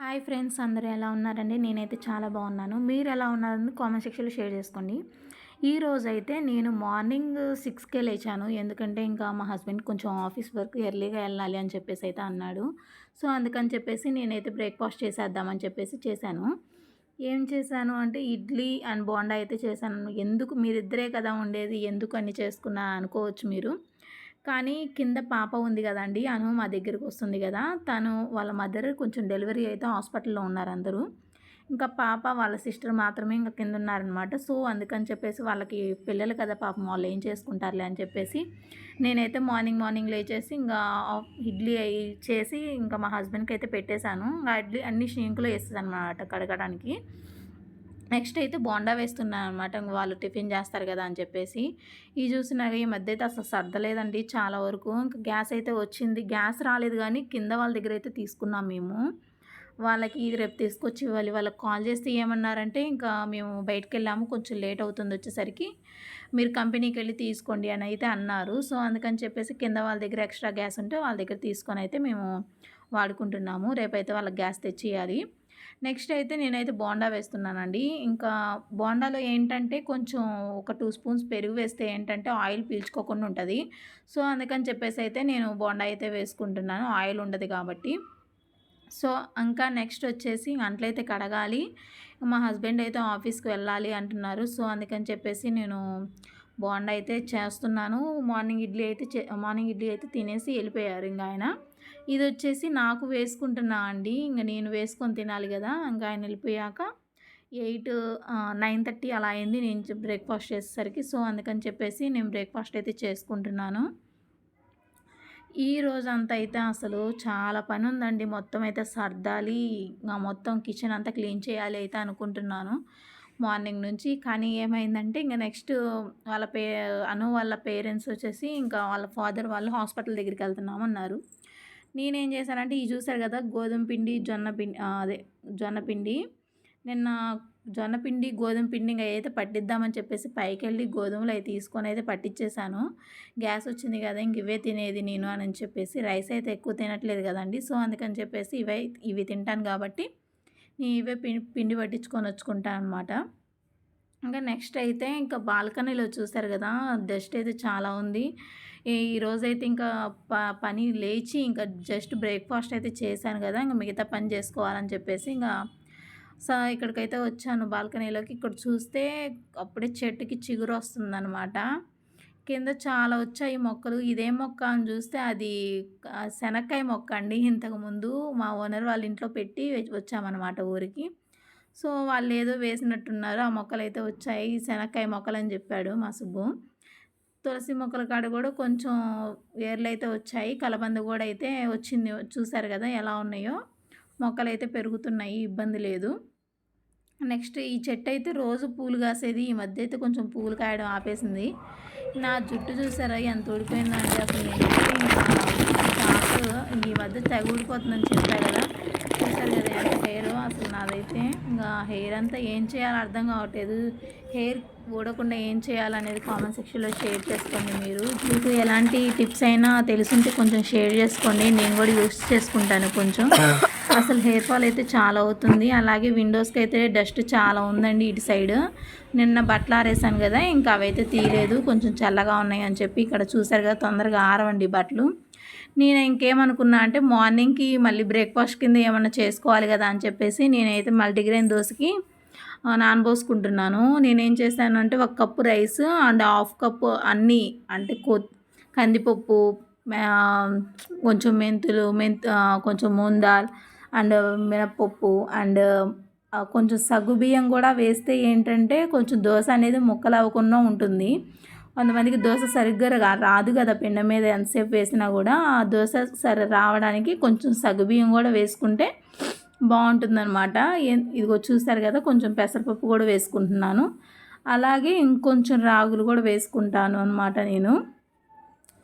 Hi friends అందరూ ఎలా ఉన్నారండి? నేనైతే చాలా బాగున్నాను. మీరు ఎలా ఉన్నారని కామెంట్ సెక్షన్లో షేర్ చేసుకోండి. ఈ రోజైతే నేను మార్నింగ్ సిక్స్కే లేచాను. ఎందుకంటే ఇంకా మా హస్బెండ్ కొంచెం ఆఫీస్ వర్క్ ఎర్లీగా వెళ్ళాలి అని చెప్పేసి అయితే అన్నాడు. సో అందుకని చెప్పేసి నేనైతే బ్రేక్ఫాస్ట్ చేసేద్దామని చెప్పేసి చేశాను. ఏం చేశాను అంటే ఇడ్లీ అండ్ బోండా అయితే చేశాను. ఎందుకు? మీరిద్దరే కదా ఉండేది. ఎందుకు అన్ని చేసుకున్నా? అనుకోవచ్చు మీరు. కానీ కింద పాప ఉంది కదండి అను మా దగ్గరికి వస్తుంది కదా. తను వాళ్ళ మదర్ కొంచెం డెలివరీ అయితే హాస్పిటల్లో ఉన్నారు అందరూ. ఇంకా పాప వాళ్ళ సిస్టర్ మాత్రమే ఇంకా కింద ఉన్నారనమాట సో అందుకని చెప్పేసి వాళ్ళకి పిల్లలు కదా పాపం వాళ్ళు ఏం చేసుకుంటారులే అని చెప్పేసి నేనైతే మార్నింగ్ మార్నింగ్ లేచేసి ఇంకా ఇడ్లీ చేసి ఇంకా మా హస్బెండ్కి అయితే పెట్టేశాను. ఆ ఇడ్లీ అన్ని షింకులో వేస్తుంది అనమాట కడగడానికి. నెక్స్ట్ అయితే బోండా వేస్తున్నాను అనమాట వాళ్ళు టిఫిన్ చేస్తారు కదా అని చెప్పేసి. ఈ చూసినాక ఈ మధ్య అయితే అసలు సర్దలేదండి చాలా వరకు. ఇంకా గ్యాస్ అయితే వచ్చింది. గ్యాస్ రాలేదు కానీ కింద వాళ్ళ దగ్గర అయితే తీసుకున్నాం మేము. వాళ్ళకి ఇది రేపు తీసుకొచ్చి ఇవ్వాలి. వాళ్ళకి కాల్ చేస్తే ఏమన్నారంటే ఇంకా మేము బయటకు వెళ్ళాము. కొంచెం లేట్ అవుతుంది వచ్చేసరికి. మీరు కంపెనీకి వెళ్ళి తీసుకోండి అని అయితే అన్నారు. సో అందుకని చెప్పేసి కింద వాళ్ళ దగ్గర ఎక్స్ట్రా గ్యాస్ ఉంటే వాళ్ళ దగ్గర తీసుకొని అయితే మేము వాడుకుంటున్నాము. రేపైతే వాళ్ళకి గ్యాస్ తెచ్చియాలి నెక్స్ట్ అయితే నేనైతే బోండా వేస్తున్నానండి. ఇంకా బోండాలో ఏంటంటే కొంచెం ఒక టూ స్పూన్స్ పెరుగు వేస్తే ఏంటంటే ఆయిల్ పీల్చుకోకుండా ఉంటుంది. సో అందుకని చెప్పేసి అయితే నేను బోండా అయితే వేసుకుంటున్నాను. ఆయిల్ ఉండదు కాబట్టి. సో ఇంకా నెక్స్ట్ వచ్చేసి అంట్లయితే కడగాలి. మా హస్బెండ్ అయితే ఆఫీస్కి వెళ్ళాలి అంటున్నారు. సో అందుకని చెప్పేసి నేను బోండా అయితే చేస్తున్నాను. మార్నింగ్ ఇడ్లీ అయితే మార్నింగ్ ఇడ్లీ అయితే తినేసి వెళ్ళిపోయారు ఇంకా ఆయన. ఇది వచ్చేసి నాకు వేసుకుంటున్నా అండి. ఇంకా నేను వేసుకొని తినాలి కదా! ఇంకా ఆయన వెళ్ళిపోయాక ఎయిట్ నైన్ థర్టీ అలా అయింది. నేను బ్రేక్ఫాస్ట్ చేసేసరికి. సో అందుకని చెప్పేసి నేను బ్రేక్ఫాస్ట్ అయితే చేసుకుంటున్నాను. ఈ రోజు అంతా అయితే అసలు చాలా పని ఉందండి. మొత్తం అయితే సర్దాలి. ఇంకా మొత్తం కిచెన్ అంతా క్లీన్ చేయాలి అయితే అనుకుంటున్నాను. మార్నింగ్ నుంచి. కానీ ఏమైందంటే ఇంకా నెక్స్ట్ వాళ్ళ పే అను వాళ్ళ పేరెంట్స్ వచ్చేసి ఇంకా వాళ్ళ ఫాదర్ వాళ్ళు హాస్పిటల్ దగ్గరికి వెళ్తున్నామన్నారు. నేనేం చేశానంటే ఇది చూసారు కదా గోధుమ పిండి జొన్న పిండి అదే జొన్న పిండి. నిన్న జొన్న పిండి గోధుమ పిండి ఇంకా అయితే పట్టిద్దామని చెప్పేసి పైకి వెళ్ళి గోధుమలు అవి తీసుకొని అయితే పట్టించేసాను గ్యాస్ వచ్చింది కదా ఇంక ఇవే తినేది నేను అని చెప్పేసి రైస్ అయితే ఎక్కువ తినట్లేదు కదండి. సో అందుకని చెప్పేసి ఇవే ఇవి తింటాను కాబట్టి నేను ఇవే పిండి పిండి పట్టించుకొని వచ్చుకుంటాను అనమాట ఇంకా నెక్స్ట్ అయితే ఇంకా బాల్కనీలో చూసారు కదా డస్ట్ అయితే చాలా ఉంది. ఈరోజైతే ఇంకా ప పని లేచి ఇంకా జస్ట్ బ్రేక్ఫాస్ట్ అయితే చేశాను కదా ఇంకా మిగతా పని చేసుకోవాలని చెప్పేసి ఇంకా సో ఇక్కడికైతే వచ్చాను బాల్కనీలోకి. ఇక్కడ చూస్తే అప్పుడే చెట్టుకి చిగురు వస్తుందన్నమాట. కింద చాలా వచ్చాయి మొక్కలు. ఇదే మొక్క అని చూస్తే అది శనక్కాయ మొక్క అండి. ఇంతకుముందు మా ఓనర్ వాళ్ళ ఇంట్లో పెట్టి వచ్చామన్నమాట ఊరికి. సో వాళ్ళు ఏదో వేసినట్టున్నారు. ఆ మొక్కలు అయితే వచ్చాయి శనక్కాయ మొక్కలు అని చెప్పాడు మా సుబ్బు. తులసి మొక్కల కాడ కూడా కొంచెం వేర్లు అయితే వచ్చాయి కలబంద కూడా అయితే వచ్చింది. చూసారు కదా ఎలా ఉన్నాయో? మొక్కలు అయితే పెరుగుతున్నాయి ఇబ్బంది లేదు. నెక్స్ట్ ఈ చెట్టు అయితే రోజు పూలు కాసేది ఈ మధ్య అయితే కొంచెం పూలు కాయడం ఆపేసింది. నా జుట్టు చూసారా? ఎంత ఊడిపోయిందంటే అసలు ఈ మధ్య తెగ ఊడిపోతుందని చెప్పారు కదా. చూసారు కదా ఎంత హెయిర్? అసలు నాదైతే ఇంకా హెయిర్ అంతా ఏం చేయాలో అర్థం కావట్లేదు. హెయిర్ ఓడకుండా ఏం చేయాలనేది కామెంట్ సెక్షన్లో షేర్ చేసుకోండి మీరు. మీకు ఎలాంటి టిప్స్ అయినా తెలుసుంటే కొంచెం షేర్ చేసుకోండి. నేను కూడా యూస్ చేసుకుంటాను కొంచెం. అసలు హెయిర్ ఫాల్ అయితే చాలా అవుతుంది. అలాగే విండోస్కి అయితే డస్ట్ చాలా ఉందండి ఇటు సైడ్ నిన్న బట్టలు ఆరేసాను కదా ఇంకా అవైతే తీయలేదు. కొంచెం చల్లగా ఉన్నాయి అని చెప్పి ఇక్కడ చూసారు కదా తొందరగా ఆరవండి బట్టలు. నేను ఇంకేమనుకున్నా అంటే మార్నింగ్కి మళ్ళీ బ్రేక్ఫాస్ట్ కింద ఏమన్నా చేసుకోవాలి కదా అని చెప్పేసి నేనైతే మల్టీగ్రెయిన్ దోశకి నానబోసుకుంటున్నాను. నేనేం చేశానంటే ఒక cup rice and half cup అన్నీ అంటే కొ కందిపప్పు కొంచెం మెంతులు మెంతు కొంచెం ముందాల్ అండ్ మినప్పప్పు అండ్ కొంచెం సగ్గు బియ్యం కూడా వేస్తే ఏంటంటే కొంచెం దోశ అనేది ముక్కలు అవ్వకుండా ఉంటుంది. కొంతమందికి దోశ సరిగ్గా రాదు కదా పిండ మీద ఎంతసేపు వేసినా కూడా. ఆ దోశ సరి రావడానికి కొంచెం సగ్గు బియ్యం కూడా వేసుకుంటే బాగుంటుందన్నమాట. ఇదిగో చూస్తారు కదా కొంచెం పెసరపప్పు కూడా వేసుకుంటున్నాను. అలాగే ఇంకొంచెం రాగులు కూడా వేసుకుంటాను అనమాట నేను.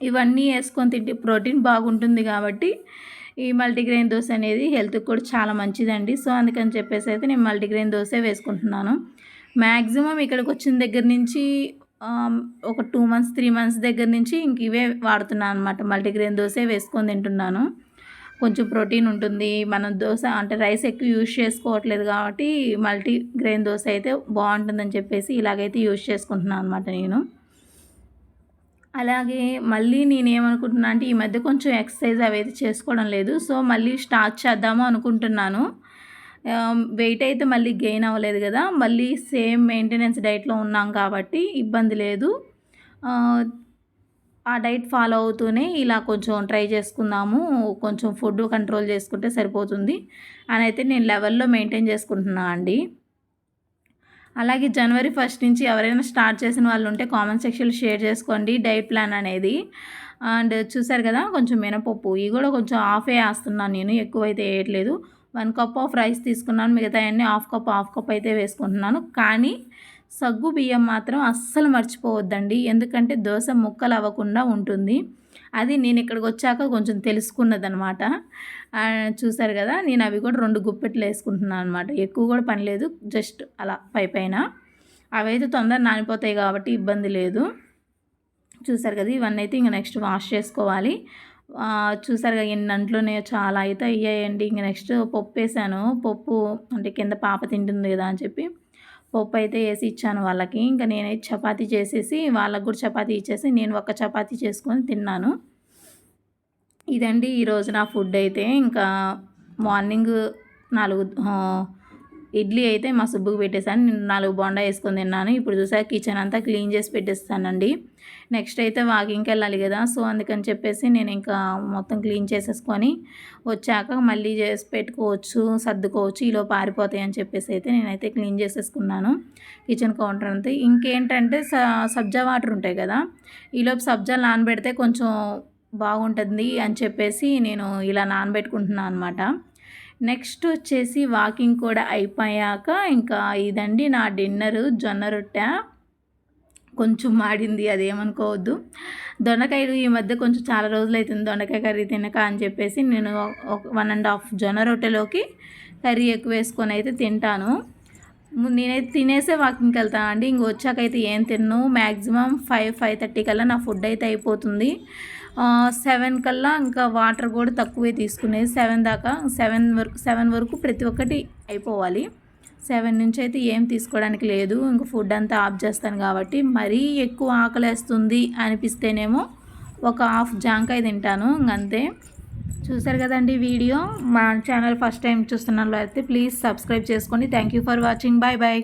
ఇవన్నీ వేసుకొని తింటే ప్రోటీన్ బాగుంటుంది కాబట్టి ఈ మల్టీగ్రెయిన్ దోశ అనేది హెల్త్కి కూడా చాలా మంచిదండి. సో అందుకని చెప్పేసి అయితే నేను మల్టీగ్రెయిన్ దోశ వేసుకుంటున్నాను. మ్యాక్సిమం ఇక్కడికి వచ్చిన దగ్గర నుంచి ఒక టూ మంత్స్ త్రీ మంత్స్ దగ్గర నుంచి ఇంక ఇవే వాడుతున్నాను అనమాట మల్టీగ్రెయిన్ దోశ వేసుకొని తింటున్నాను. కొంచెం ప్రోటీన్ ఉంటుంది. మనం దోశ అంటే రైస్ ఎక్కువ యూజ్ చేసుకోవట్లేదు కాబట్టి మల్టీ గ్రెయిన్ దోశ అయితే బాగుంటుందని చెప్పేసి ఇలాగైతే యూజ్ చేసుకుంటున్నాను అనమాట నేను. అలాగే మళ్ళీ నేను ఏమనుకుంటున్నా అంటే ఈ మధ్య కొంచెం ఎక్సర్సైజ్ అవి అయితే చేసుకోవడం లేదు. సో మళ్ళీ స్టార్ట్ చేద్దాము అనుకుంటున్నాను. వెయిట్ అయితే మళ్ళీ గెయిన్ అవ్వలేదు కదా. మళ్ళీ సేమ్ మెయింటెనెన్స్ డైట్లో ఉన్నాం కాబట్టి ఇబ్బంది లేదు. ఆ డైట్ ఫాలో అవుతూనే ఇలా కొంచెం ట్రై చేసుకుందాము. కొంచెం ఫుడ్ కంట్రోల్ చేసుకుంటే సరిపోతుంది. అని అయితే నేను లెవెల్లో మెయింటైన్ చేసుకుంటున్నాను అండి. అలాగే జనవరి ఫస్ట్ నుంచి ఎవరైనా స్టార్ట్ చేసిన వాళ్ళు ఉంటే కామెంట్ సెక్షన్లో షేర్ చేసుకోండి డైట్ ప్లాన్ అనేది. అండ్ చూసారు కదా కొంచెం మినపప్పు. ఇవి కూడా కొంచెం ఆఫే వేస్తున్నాను నేను ఎక్కువైతే వేయట్లేదు. వన్ కప్ ఆఫ్ రైస్ తీసుకున్నాను. మిగతా అన్నీ హాఫ్ కప్ హాఫ్ కప్ అయితే వేసుకుంటున్నాను. కానీ సగ్గు బియ్యం మాత్రం అస్సలు మర్చిపోవద్దండి. ఎందుకంటే దోశ ముక్కలు అవ్వకుండా ఉంటుంది. అది నేను ఇక్కడికి వచ్చాక కొంచెం తెలుసుకున్నది అనమాట చూసారు కదా నేను అవి కూడా రెండు గుప్పెట్లు వేసుకుంటున్నాను అనమాట ఎక్కువ కూడా పని లేదు జస్ట్ అలా పై పైన. అవి అయితే తొందర నానిపోతాయి కాబట్టి ఇబ్బంది లేదు. చూసారు కదా ఇవన్నీ అయితే ఇంక నెక్స్ట్ వాష్ చేసుకోవాలి. చూసారు కదా ఎన్ని అంట్లోనే చాలా అయితే అయ్యాయండి. ఇంక నెక్స్ట్ పప్పు వేసాను. పప్పు అంటే కింద పాప తింటుంది కదా అని చెప్పి. పప్పు అయితే వేసి ఇచ్చాను వాళ్ళకి. ఇంకా నేనైతే చపాతీ చేసేసి వాళ్ళకు కూడా చపాతీ ఇచ్చేసి నేను ఒక చపాతీ చేసుకొని తిన్నాను. ఇదండి ఈరోజు నా ఫుడ్ అయితే. ఇంకా మార్నింగ్ నాలుగు ఇడ్లీ అయితే మా సుబ్బుకు పెట్టేశాను. నేను నాలుగు బొండా వేసుకొని తిన్నాను. ఇప్పుడు చూసాక కిచెన్ అంతా క్లీన్ చేసి పెట్టేస్తానండి. నెక్స్ట్ అయితే వాకింగ్కి వెళ్ళాలి కదా. సో అందుకని చెప్పేసి నేను ఇంకా మొత్తం క్లీన్ చేసేసుకొని వచ్చాక మళ్ళీ చేసి పెట్టుకోవచ్చు సర్దుకోవచ్చు ఈలో పారిపోతాయి అని చెప్పేసి అయితే నేనైతే క్లీన్ చేసేసుకున్నాను. కిచెన్ కౌంటర్ అంతా. ఇంకేంటంటే సబ్జా వాటర్ ఉంటాయి కదా. ఈలోపు సబ్జా నానబెడితే కొంచెం బాగుంటుంది అని చెప్పేసి నేను ఇలా నానబెట్టుకుంటున్నాను అనమాట నెక్స్ట్ వచ్చేసి వాకింగ్ కూడా అయిపోయాక ఇంకా ఇదండి నా డిన్నరు జొన్న రొట్టె. కొంచెం మాడింది అదేమనుకోవద్దు దొండకాయలు ఈ మధ్య కొంచెం చాలా రోజులు అవుతుంది దొండకాయ కర్రీ తినక అని చెప్పేసి నేను వన్ అండ్ హాఫ్ జొన్న రొట్టెలోకి కర్రీ ఎక్కువ వేసుకొని అయితే తింటాను. నేనైతే తినేసే వాకింగ్కి వెళ్తాను అండి. ఇంక వచ్చాకైతే ఏం తిన్ను? మ్యాక్సిమం ఫైవ్ ఫైవ్ థర్టీ కల్లా నా ఫుడ్ అయితే అయిపోతుంది. సెవెన్ కల్లా ఇంకా వాటర్ కూడా తక్కువే తీసుకునేది సెవెన్ దాకా సెవెన్ వరకు సెవెన్ వరకు ప్రతి ఒక్కటి అయిపోవాలి. సెవెన్ నుంచి అయితే ఏం తీసుకోవడానికి లేదు. ఇంకా ఫుడ్ అంతా ఆఫ్ చేస్తాను కాబట్టి మరీ ఎక్కువ ఆకలేస్తుంది అనిపిస్తేనేమో ఒక హాఫ్ జాంకాయ తింటాను. ఇంకంతే చూసారు కదండి వీడియో? మా ఛానల్ ఫస్ట్ టైం చూస్తున్న అయితే ప్లీజ్ సబ్స్క్రైబ్ చేసుకోండి thank you for watching bye bye